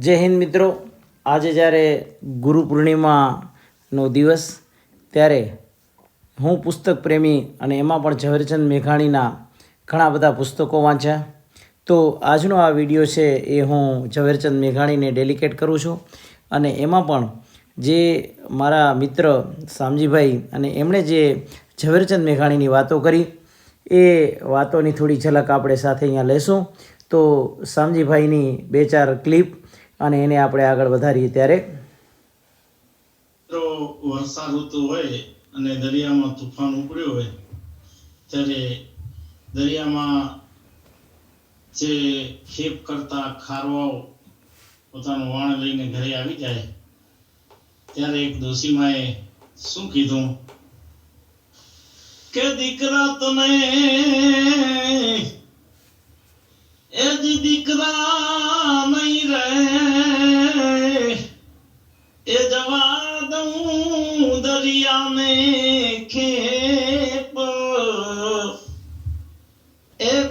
જય હિન્દ મિત્રો. આજે જ્યારે ગુરુ પૂર્ણિમાનો દિવસ, ત્યારે હું પુસ્તક પ્રેમી અને એમાં પણ ઝવેરચંદ મેઘાણીના ઘણા બધા પુસ્તકો વાંચ્યા. તો આજનો આ વીડિયો છે એ હું ઝવેરચંદ મેઘાણીને ડેલિકેટ કરું છું. અને એમાં પણ જે મારા મિત્ર શામજીભાઈ અને એમણે જે ઝવેરચંદ મેઘાણીની વાતો કરી, એ વાતોની થોડી ઝલક આપણે સાથે અહીંયા લેશું. તો શામજીભાઈની બે ચાર ક્લિપ અને એને આપણે આગળ વધારીએ ત્યારે. વરસાદ ઋતુ હોય અને દરિયામાં તુફાન ઉપડ્યું હોય, ત્યારે દરિયામાં જે ખેપ કરતા ખારવાઓ પોતાનું વાણ લઈને ઘરે આવી જાય, ત્યારે એક ડોશીમાએ શું કીધું? કે દીકરા તને, એ દીકરા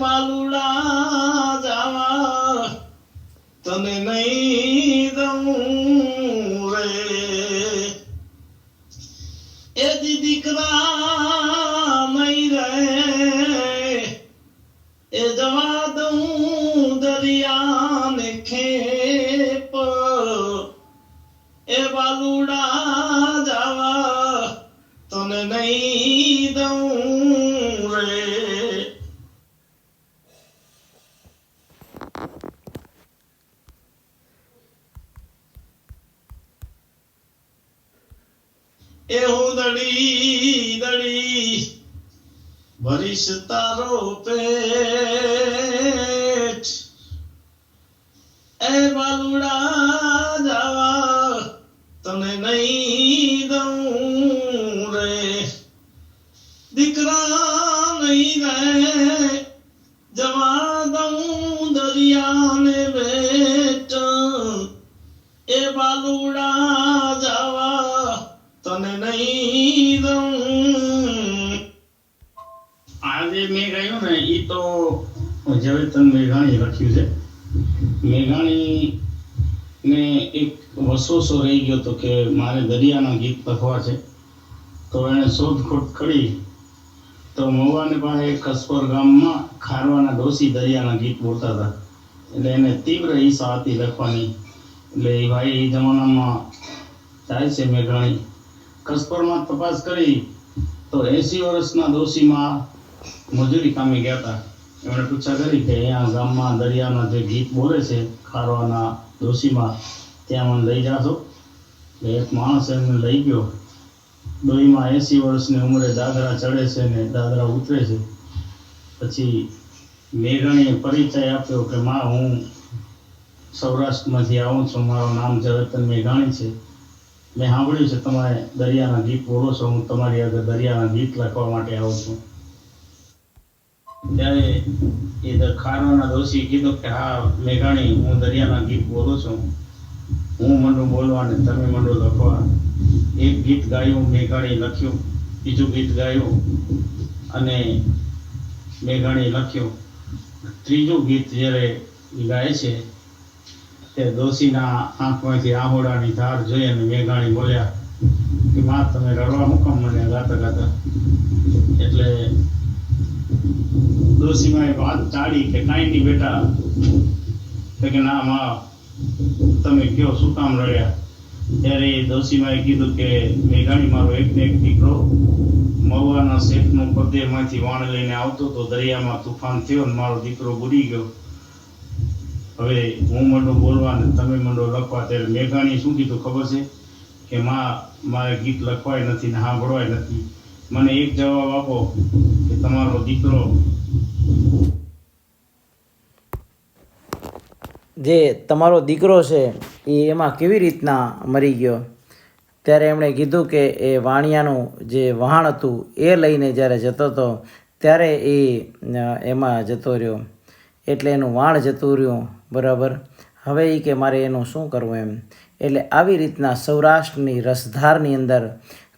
બાલુડા જાવા તને નહીં એ હું દડી દડી. ભરીશ તારો પેટ. એ બાલુડા જાવા તને નહીં દઉં રે. દીકરા નહીં રે, જવા દઉં આજે મેં કહ્યું ને એ તો ઝવેરચંદ મેઘાણી લખ્યું છે. મેઘાણી ને એક વસોસો રહી ગયો તો કે મારે દરિયાના ગીત લખવા છે. તો એણે શોધખોળ કરી. તો મવાને પાસે કસપર ગામમાં ખારવાના ડોસી દરિયાના ગીત બોલતા હતા. એટલે એને તીવ્ર ઈચ્છા હતી લખવાની. એટલે એ ભાઈ એ જમાનામાં જાય છે મેઘાણી. કસપરમાં તપાસ કરી તો એસી વર્ષના દોશીમાં મજૂરી કામે ગયા હતા. એમણે પૂછા કરી કે અહીંયા ગામમાં દરિયાના જે ગીત બોલે છે, ખારવાના દોશીમાં, ત્યાં મને લઈ જાશો? એક માણસ એમને લઈ ગયો. ડોહીમાં એસી વર્ષની ઉંમરે દાદરા ચડે છે ને દાદરા ઉતરે છે. પછી મેઘાણીએ પરિચય આપ્યો કે, માં, હું સૌરાષ્ટ્રમાંથી આવું છું. મારું નામ ઝવેરચંદ મેઘાણી છે. મેં સાંભળ્યું છે તમારે દરિયાના ગીત બોલો છો, હું તમારી આગળ દરિયાના ગીત લખવા માટે આવું છું. ત્યારે એ દ- ખારવાના ડોશીએ કીધું કે, હા, મેઘાણી, હું દરિયાના ગીત બોલું છું. હું મંડું બોલવા ને તમે મંડું લખવા. એક ગીત ગાયું, મેઘાણી લખ્યું, બીજું ગીત ગાયું અને મેઘાણી લખ્યું. ત્રીજું ગીત જ્યારે ગાય છે તે ડોશીના આંખમાંથી આહોડાની ધાર જોઈ અને મેઘાણી બોલ્યા કે માં તમે રડવા મૂકમ મને ગાતા ગાતા. એટલે ડોશીમાએ વાત ટાળી કે કાંઈ નહીં બેટા કે ના માં, તમે કયો, શું કામ રડ્યા? ત્યારે એ ડોશીમાએ કીધું કે મેઘાણી મારો એક ને એક દીકરો મહુવાના શેઠનો પદ્યમાંથી વાણ લઈને આવતો તો દરિયામાં તુફાન થયો ને મારો દીકરો બુડી ગયો. હવે હું મંડો બોલવા ને તમે મંડો લખવા, ત્યારે મેઘાણી શું કીધું ખબર છે? કે માં, મારે ગીત લખવાય નથી ને સાંભળવાય નથી. મને એક જવાબ આપો કે તમારો દીકરો જે તમારો દીકરો છે, એ એમાં કેવી રીતના મરી ગયો? ત્યારે એમણે કીધું કે એ વાણિયાનું જે વહાણ હતું, એ લઈને જ્યારે જતો હતો, ત્યારે એ એમાં જતો રહ્યો. એટલે એનું વાણ જતું રહ્યું, બરાબર? હવે એ કે મારે એનું શું કરવું એમ? એટલે આવી રીતના સૌરાષ્ટ્રની રસધારની અંદર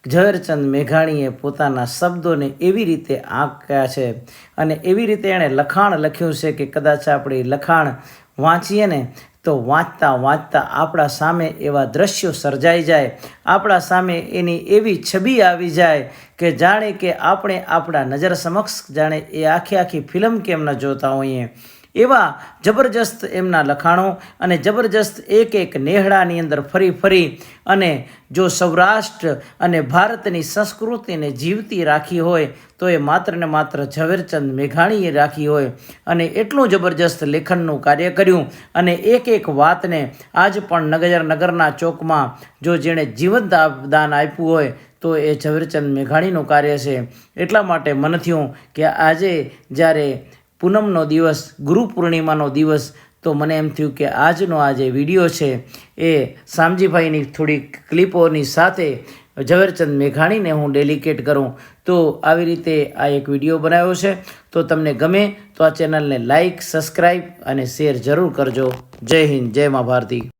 ઝવેરચંદ મેઘાણીએ પોતાના શબ્દોને એવી રીતે આંક્યા છે અને એવી રીતે એણે લખાણ લખ્યું છે કે કદાચ આપણે લખાણ વાંચીએ ને તો વાંચતા વાંચતા આપણા સામે એવા દ્રશ્યો સર્જાઈ જાય, આપણા સામે એની એવી છબી આવી જાય કે જાણે કે આપણે આપણા નજર સમક્ષ જાણે એ આખી આખી ફિલ્મ કેમ ન જોતા હોઈએ. એવા જબરજસ્ત એમના લખાણો અને જબરજસ્ત એક એક નેહડાની અંદર ફરી ફરી અને જો સૌરાષ્ટ્ર અને ભારતની સંસ્કૃતિને જીવતી રાખી હોય, તો એ માત્ર ને માત્ર ઝવેરચંદ મેઘાણીએ રાખી હોય અને એટલું જબરજસ્ત લેખનનું કાર્ય કર્યું અને એક એક વાતને આજ પણ નગર નગરના ચોકમાં જો જેણે જીવંત દાન આપ્યું હોય, તો એ ઝવેરચંદ મેઘાણીનું કાર્ય છે. એટલા માટે મન થયું કે આજે જ્યારે પૂનમનો દિવસ, ગુરુ પૂર્ણિમાનો દિવસ, તો મને એમ થયું કે આજનો આ જે વીડિયો છે એ શામજીભાઈની થોડી ક્લિપોની સાથે ઝવેરચંદ મેઘાણીને હું ડેલિકેટ કરું. તો આવી રીતે આ એક વીડિયો બનાવ્યો છે. તો તમને ગમે તો આ ચેનલને લાઈક સબસ્ક્રાઈબ અને શેર જરૂર કરજો. જય હિન્દ, જય મા ભારતી.